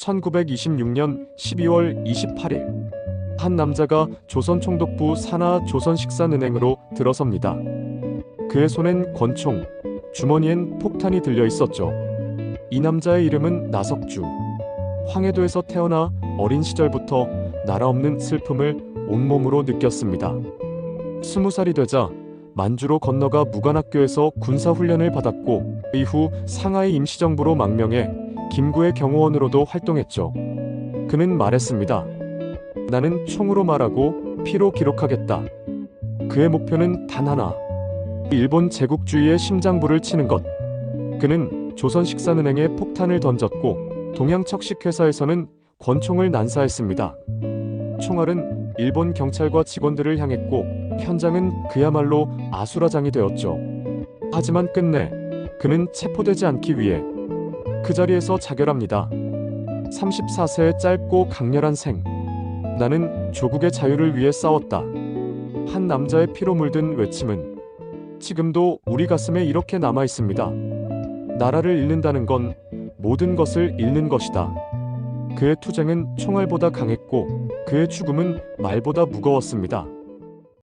1926년 12월 28일 한 남자가 조선 총독부 산하 조선식산은행으로 들어섭니다. 그의 손엔 권총, 주머니엔 폭탄이 들려 있었죠. 이 남자의 이름은 나석주. 황해도에서 태어나 어린 시절부터 나라 없는 슬픔을 온몸으로 느꼈습니다. 스무 살이 되자 만주로 건너가 무관학교에서 군사훈련을 받았고 이후 상하이 임시정부로 망명해 김구의 경호원으로도 활동했죠. 그는 말했습니다. 나는 총으로 말하고 피로 기록하겠다. 그의 목표는 단 하나. 일본 제국주의의 심장부를 치는 것. 그는 조선식산은행에 폭탄을 던졌고 동양척식회사에서는 권총을 난사했습니다. 총알은 일본 경찰과 직원들을 향했고 현장은 그야말로 아수라장이 되었죠. 하지만 끝내 그는 체포되지 않기 위해 그 자리에서 자결합니다. 34세의 짧고 강렬한 생. 나는 조국의 자유를 위해 싸웠다. 한 남자의 피로 물든 외침은 지금도 우리 가슴에 이렇게 남아 있습니다. 나라를 잃는다는 건 모든 것을 잃는 것이다. 그의 투쟁은 총알보다 강했고 그의 죽음은 말보다 무거웠습니다.